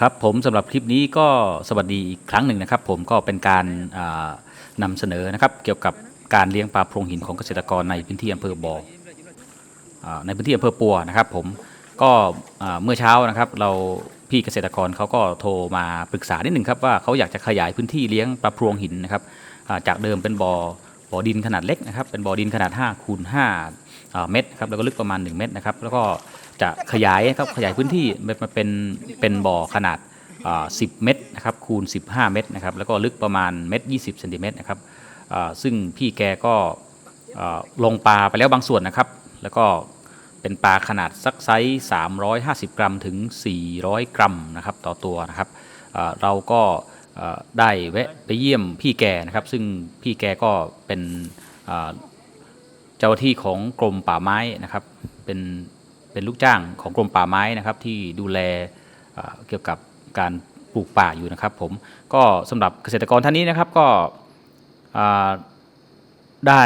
ครับผมสำหรับคลิปนี้ก็สวัสดีอีกครั้งหนึ่งนะครับ ผมก็เป็นการนำเสนอนะครับเกี่ยวกับการเลี้ยงปลาโพรงหินของเกษตรกรในพื้นที่อำเภอบ่อในพื้นที่อำเภอปัวนะครับ ผมก็เมื่อเช้านะครับ เราพี่เกษตรกรเขาก็โทรมาปรึกษานิดหนึ่งครับว่าเขาอยากจะขยายพื้นที่เลี้ยงปลาโพรงหินนะครับจากเดิมเป็นบ่อ บ่อดินขนาดเล็กนะครับ เป็นบ่อดินขนาด5คูณ5อ่าเมตรครับแล้วก็ลึกประมาณ 1 เมตรนะครับ แล้วก็จะขยายนะครับขยายพื้นที่มาเป็นเป็นบ่อขนาด 10 เมตรนะครับคูณ 15 เมตรนะครับ แล้วก็ลึกประมาณเมตร20เซนติเมตรนะครับซึ่งพี่แกก็ลงปลาไปแล้วบางส่วนนะครับ แล้วก็เป็นปลาขนาดสักไซส์350 กรัมถึง 400 กรัมนะครับต่อตัวนะครับเราก็ ได้แวะไปเยี่ยมพี่แกนะครับ ซึ่งพี่แกก็เป็นเจ้าที่ของกรมป่าไม้นะครับเป็นเป็นลูกจ้างของกรมป่าไม้นะครับ ที่ดูแลเกี่ยวกับการปลูกป่าอยู่นะครับ ผมก็สำหรับเกษตรกรท่านนี้นะครับก็ได้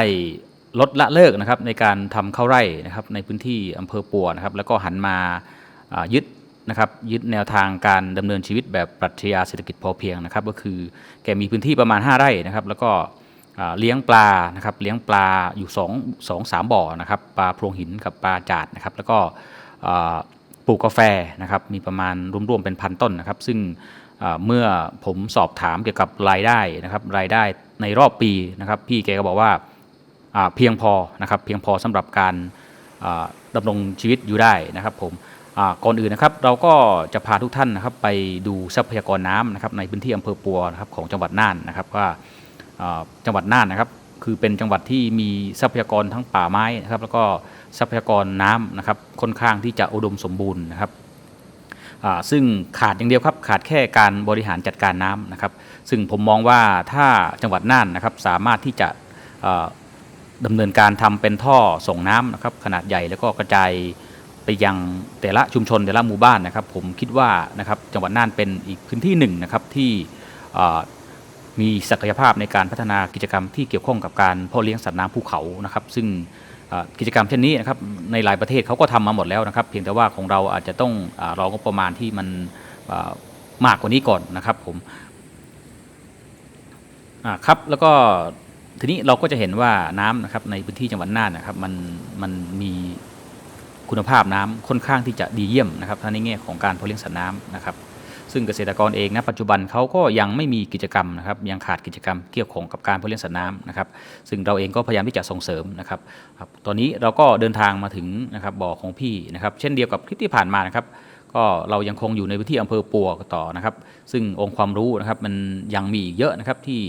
ลดละเลิกนะครับในการทำข้าวไร่นะครับในพื้นที่อำเภอปัวนะครับ แล้วก็หันมายึด นะครับยึดแนวทางการดำเนินชีวิตแบบปรัชญาเศรษฐกิจพอเพียงนะครับ ก็คือแกมีพื้นที่ประมาณ 5 ไร่นะครับ แล้วก็เลี้ยงปลานะครับเลี้ยงปลาอยู่2 2 3บ่อนะครับปลาโพรงหินกับปลาจาดนะครับ แล้วก็ปลูกกาแฟนะครับมีประมาณรวมๆเป็นพันต้นนะครับ ซึ่งเมื่อผมสอบถามเกี่ยวกับรายได้นะครับรายได้ในรอบปีนะครับ พี่แกก็บอกว่าเพียงพอนะครับเพียงพอสำหรับการอ่าดำรงชีวิตอยู่ได้นะครับผม ก่อนอื่นนะครับเราก็จะพาทุกท่านนะครับไปดูทรัพยากรน้ำนะครับในพื้นที่อำเภอปัวนะครับของจังหวัดน่านนะครับว่าจังหวัดน่านนะครับคือเป็นจังหวัดที่มีทรัพยากรทั้งป่าไม้นะครับแล้วก็ทรัพยากรน้ำนะครับค่อนข้างที่จะอุดมสมบูรณ์นะครับซึ่งขาดอย่างเดียวครับขาดแค่การบริหารจัดการน้ำนะครับ ซึ่งผมมองว่าถ้าจังหวัดน่านนะครับสามารถที่จะอ่าดำเนินการทำเป็นท่อส่งน้ำนะครับขนาดใหญ่แล้วก็กระจาย ไปยังแต่ละชุมชนแต่ละหมู่บ้านนะครับ ผมคิดว่านะครับจังหวัดน่านเป็นอีกพื้นที่หนึ่งนะครับที่มีศักยภาพในการพัฒนากิจกรรมที่เกี่ยวข้องกับการเพาะเลี้ยงสัตว์น้ำภูเขานะครับ ซึ่งกิจกรรมเช่นนี้นะครับในหลายประเทศเขาก็ทำมาหมดแล้วนะครับ เพียงแต่ว่าของเราอาจจะต้องอรองบประมาณที่มันมากกว่านี้ก่อนนะครับผมครับแล้วก็ทีนี้เราก็จะเห็นว่าน้ำนะครับในพื้นที่จังหวัดน่านนะครับมันมันมี คุณภาพน้ำค่อนข้างที่จะดีเยี่ยมนะครับทั้งในแง่ของการเพาะเลี้ยงสัตว์น้ำนะครับ ซึ่งเกษตรกรเองนะปัจจุบันเขาก็ยังไม่มีกิจกรรมนะครับยังขาดกิจกรรมเกี่ยวข้องกับการเพาะเลี้ยงสัตว์น้ำนะครับซึ่งเราเองก็พยายามที่จะส่งเสริมนะครับตอนนี้เราก็เดินทางมาถึงนะครับบ่อของพี่นะครับเช่นเดียวกับคลิปที่ผ่านมานะครับก็เรายังคงอยู่ในพื้นที่อำเภอปัวต่อนะครับ ซึ่งองค์ความรู้นะครับมันยังมีอีกเยอะนะครับที่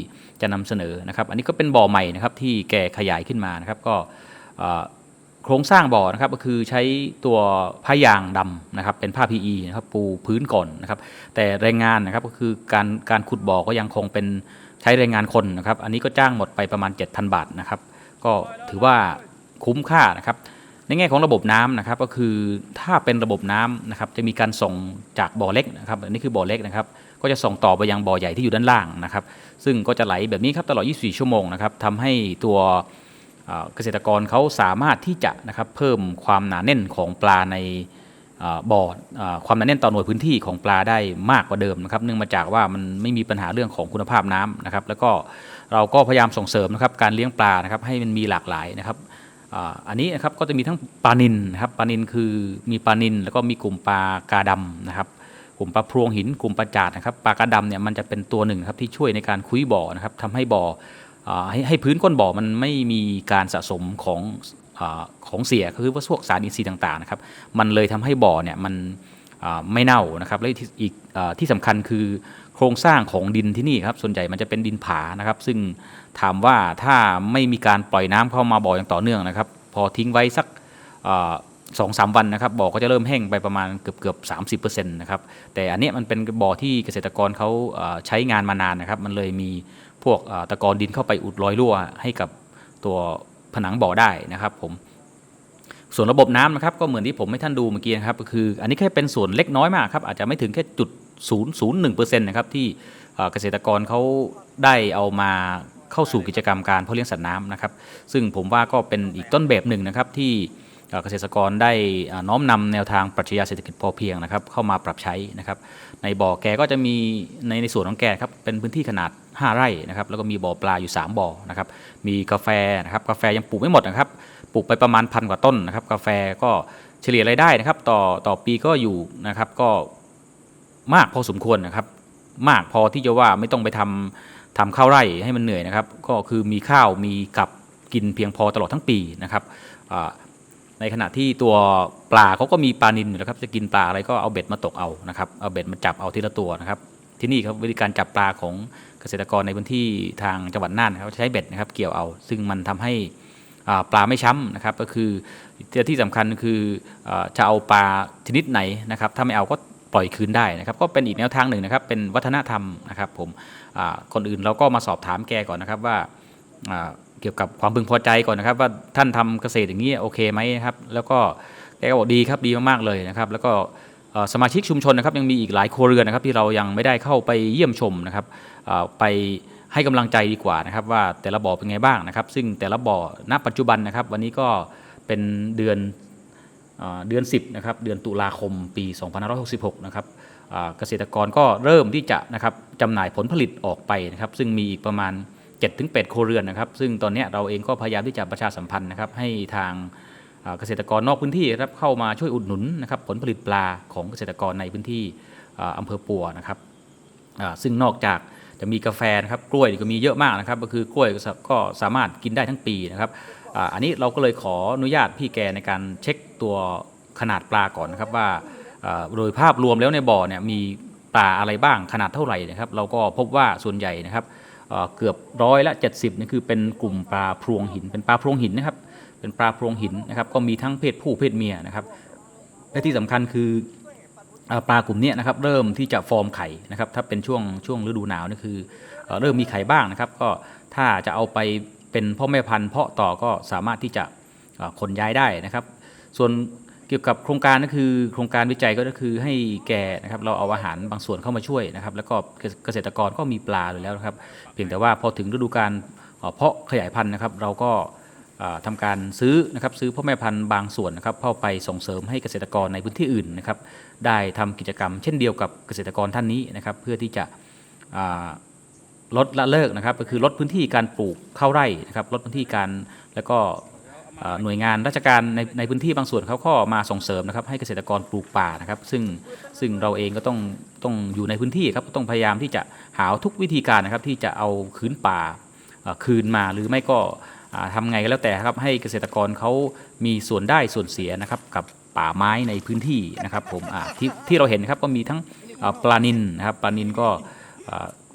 จะนำเสนอนะครับ อันนี้ก็เป็นบ่อใหม่นะครับที่แก่ขยายขึ้นมานะครับ ก็ โครงสร้างบ่อนะครับก็คือใช้ตัวผ้ายางดำนะครับเป็นผ้า PE นะครับปูพื้นก่อนนะครับ แต่แรงงานนะครับก็คือการการขุดบ่อก็ยังคงเป็นใช้แรงงานคนนะครับ อันนี้ก็จ้างหมดไปประมาณ 7,000 บาทนะครับ ก็ถือว่าคุ้มค่านะครับ ในแง่ของระบบน้ำนะครับก็คือถ้าเป็นระบบน้ำนะครับจะมีการส่งจากบ่อเล็กนะครับอันนี้คือบ่อเล็กนะครับ ก็จะส่งต่อไปยังบ่อใหญ่ที่อยู่ด้านล่างนะครับ ซึ่งก็จะไหลแบบนี้ครับตลอด 24 ชั่วโมงนะครับทำให้ตัว เกษตรกรเขาสามารถที่จะนะครับเพิ่มความหนาแน่นของปลาในบ่อความหนาแน่นต่อหน่วยพื้นที่ของปลาได้มากกว่าเดิมนะครับ เนื่องมาจากว่ามันไม่มีปัญหาเรื่องของคุณภาพน้ำนะครับ แล้วก็เราก็พยายามส่งเสริมนะครับการเลี้ยงปลานะครับให้มันมีหลากหลายนะครับอันนี้นะครับก็จะมีทั้งปลานินนะครับปลานินคือมีปลานิน แล้วก็มีกลุ่มปลากาดำนะครับ กลุ่มปลาพรวงหิน กลุ่มปลาจาดนะครับปลากระดำเนี่ยมันจะเป็นตัวหนึ่งครับที่ช่วยในการคุ้ยบ่อนะครับทำให้บ่อ ให้ให้พื้นก้นบ่อมันไม่มีการสะสมของอของเสียคือว่าพวกสารอินทรีย์ต่างๆนะครับ มันเลยทำให้บ่อเนี่ยมันไม่เน่านะครับและอีกอที่สำคัญคือโครงสร้างของดินที่นี่ครับส่วนใหญ่มันจะเป็นดินผานะครับ ซึ่งถามว่าถ้าไม่มีการปล่อยน้ำเข้ามาบ่ออย่างต่อเนื่องนะครับ พอทิ้งไว้สักสองสามวันนะครับบ่อก็จะเริ่มแห้งไปประมาณเกือบเกือบสามสิบเปอร์เซ็นต์นะครับแต่อันนี้มันเป็นบ่อที่เกษตรกรเขาใช้งานมานานนะครับ มันเลยมี พวกตะกอนดินเข้าไปอุดรอยรั่วให้กับตัวผนังบ่อได้นะครับผมส่วนระบบน้ำนะครับก็เหมือนที่ผมให้ท่านดูเมื่อกี้นะครับก็คืออันนี้แค่เป็นส่วนเล็กน้อยมากครับอาจจะไม่ถึงแค่จุดศูนย์ศูนย์หนึ่งเปอร์เซ็นต์นะครับที่เกษตรกรเขาได้เอามาเข้าสู่กิจกรรมการเพาะเลี้ยงสัตว์น้ำนะครับ ซึ่งผมว่าก็เป็นอีกต้นแบบหนึ่งนะครับที่เกษตรกรได้น้อมนำแนวทางปรัชญาเศรษฐกิจพอเพียงนะครับ เข้ามาปรับใช้นะครับ ในบ่อแกก็จะมีในในส่วนของแกครับเป็นพื้นที่ขนาด 5 ไร่นะครับแล้วก็มีบ่อปลาอยู่ 3บ่อนะครับมีกาแฟนะครับกาแฟยังปลูกไม่หมดนะครับปลูกไปประมาณพันกว่าต้นนะครับกาแฟก็เฉลี่ยรายได้นะครับต่อต่อปีก็อยู่นะครับก็มากพอสมควรนะครับ มากพอที่จะว่าไม่ต้องไปทำทำข้าวไร่ให้มันเหนื่อยนะครับ ก็คือมีข้าวมีกับกินเพียงพอตลอดทั้งปีนะครับในขณะที่ตัวปลาเขาก็มีปลานิลอยู่นะครับจะกินปลาอะไรก็เอาเบ็ดมาตกเอานะครับเอาเบ็ดมาจับเอาทีละตัวนะครับ ที่นี่ครับวิธีการจับปลาของ เกษตรกรในพื้นที่ทางจังหวัดน่านนะครับใช้เบ็ดนะครับเกี่ยวเอา ซึ่งมันทำให้ปลาไม่ช้ำนะครับก็คือที่สำคัญคือจะเอาปลาชนิดไหนนะครับถ้าไม่เอาก็ปล่อยคืนได้นะครับก็เป็นอีกแนวทางหนึ่งนะครับเป็นวัฒนธรรมนะครับผมอ่าคนอื่นเราก็มาสอบถามแกก่อนนะครับว่าเกี่ยวกับความพึงพอใจก่อนนะครับ ว่าท่านทำเกษตรอย่างนี้โอเคไหมครับแล้วก็แกก็บอกดีครับดีมากๆเลยนะครับ แล้วก็ สมาชิกชุมชนนะครับยังมีอีกหลายครัวเรือนนะครับที่เรายังไม่ได้เข้าไปเยี่ยมชมนะครับไปให้กำลังใจดีกว่านะครับว่าแต่ละบ่อเป็นไงบ้างนะครับ ซึ่งแต่ละบ่อณปัจจุบันนะครับ วันนี้ก็เป็นเดือนเอเดือน 10นะครับเดือนตุลาคมปี 2566 นะครับเกษตรกรก็เริ่มที่จะนะครับจำหน่ายผลผลิตออกไปนะครับ ซึ่งมีอีกประมาณ 7-8ครัวเรือนนะครับ ซึ่งตอนนี้เราเองก็พยายามที่จะประชาสัมพันธ์นะครับให้ทาง เกษตรกรนอกพื้นที่รับเข้ามาช่วยอุดหนุนนะครับผลผลิตปลาของเกษตรกรในพื้นที่อ่าอำเภอปัวนะครับซึ่งนอกจากจะมีกาแฟนะครับกล้วยก็มีเยอะมากนะครับ ก็คือกล้วยก็สามารถกินได้ทั้งปีนะครับอันนี้เราก็เลยขออนุญาตพี่แกในการเช็คตัวขนาดปลาก่อนนะครับว่าโดยภาพรวมแล้วในบ่อเนี่ยมีปลาอะไรบ้างขนาดเท่าไหร่นะครับ เราก็พบว่าส่วนใหญ่นะครับเอ่อเกือบร้อยละ 70นี่คือเป็นกลุ่มปลาพรวงหินเป็นปลาพรวงหินนะครับ เป็นปลาโพรงหินนะครับก็มีทั้งเพศผู้เพศเมียนะครับและที่สำคัญคือปลากลุ่มนี้นะครับเริ่มที่จะฟอร์มไข่นะครับถ้าเป็นช่วงช่วงฤดูหนาวนี่คือเริ่มมีไข่บ้างนะครับ ก็ถ้าจะเอาไปเป็นพ่อแม่พันธุ์เพาะต่อก็สามารถที่จะขนย้ายได้นะครับ ส่วนเกี่ยวกับโครงการก็คือโครงการวิจัยก็คือให้แก่นะครับเราเอาอาหารบางส่วนเข้ามาช่วยนะครับ แล้วก็เกษตรกรก็มีปลาอยู่แล้วนะครับ เพียงแต่ว่าพอถึงฤดูการเพาะขยายพันธุ์นะครับ เราก็ อ่าทำการซื้อนะครับซื้อพ่อแม่พันธุ์บางส่วนนะครับเข้าไปส่งเสริมให้เกษตรกรในพื้นที่อื่นนะครับได้ทำกิจกรรมเช่นเดียวกับเกษตรกรท่านนี้นะครับเพื่อที่จะลดละเลิกนะครับก็คือลดพื้นที่การปลูกข้าวไร่นะครับลดพื้นที่การแล้วก็หน่วยงานราชการในในพื้นที่บางส่วนเขาก็มาส่งเสริมนะครับให้เกษตรกรปลูกป่านะครับ ซึ่งซึ่งเราเองก็ต้องต้องอยู่ในพื้นที่ครับต้องพยายามที่จะหาทุกวิธีการนะครับที่จะเอาคืนป่าคืนมาหรือไม่ก็ อ่าทำไงก็แล้วแต่ครับให้เกษตรกรเขามีส่วนได้ส่วนเสียนะครับกับป่าไม้ในพื้นที่นะครับผมที่ที่เราเห็นครับก็มีทั้งปลานินนะครับปลานินก็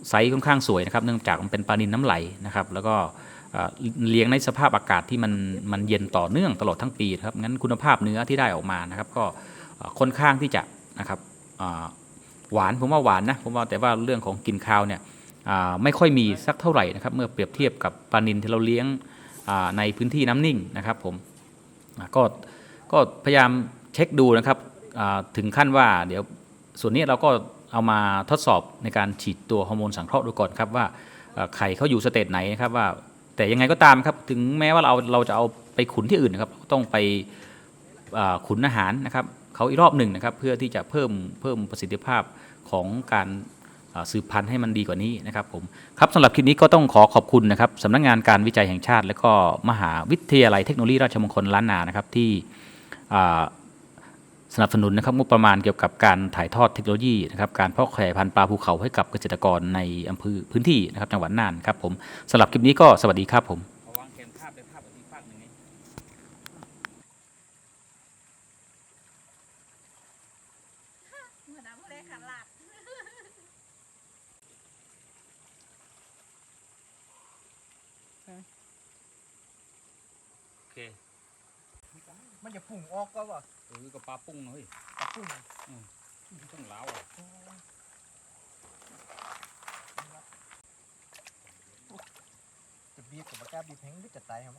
ไซส์ค่อนข้างสวยนะครับเนื่องจากมันเป็นปลานินน้ำไหลนะครับแล้วก็เลี้ยงในสภาพอากาศที่มันมันเย็นต่อเนื่องตลอดทั้งปีครับงั้นคุณภาพเนื้อที่ได้ออกมานะครับก็ค่อนข้างที่จะนะครับหวานผมว่าหวานนะผมว่าแต่ว่าเรื่องของกลิ่นคาวเนี่ยไม่ค่อยมีสักเท่าไหร่นะครับเมื่อเปรียบเทียบกับปลานินที่เราเลี้ยง ในพื้นที่น้ำนิ่งนะครับผมก็ก็พยายามเช็คดูนะครับถึงขั้นว่าเดี๋ยวส่วนนี้เราก็เอามาทดสอบในการฉีดตัวฮอร์โมนสังเคราะห์ดูก่อนครับว่าไข่เขาอยู่สเตจไหนนะครับว่าแต่ยังไงก็ตามครับถึงแม้ว่าเราเราจะเอาไปขุนที่อื่นนะครับต้องไปขุนอาหารนะครับเขาอีกรอบหนึ่งนะครับเพื่อที่จะเพิ่มเพิ่มประสิทธิภาพของการ สืบพันธุ์ให้มันดีกว่านี้นะครับผมครับสำหรับคลิปนี้ก็ต้องขอขอบคุณนะครับสำนักงานการวิจัยแห่งชาติ และก็มหาวิทยาลัยเทคโนโลยีราชมงคลล้านนานะครับที่สนับสนุนนะครับงบประมาณเกี่ยวกับการถ่ายทอดเทคโนโลยีนะครับการเพาะขยายพันธุ์ปลาภูเขาให้กับเกษตรกรในอำเภอพื้นที่นะครับจังหวัดน่านครับผมสำหรับคลิปนี้ก็สวัสดีครับผมวางแผนภาพเป็นภาพอีกภาพหนึ่ง เหมือนน้ำผู้เล็กขันหลัก โอ เคมันจะพุ่งออกก็ว่าเออกับปลาปุ้งเฮ้ยกระพุ่งต้องล้าวอะจะบีบกับปากกาบีบแห้งหรือจะตายครับ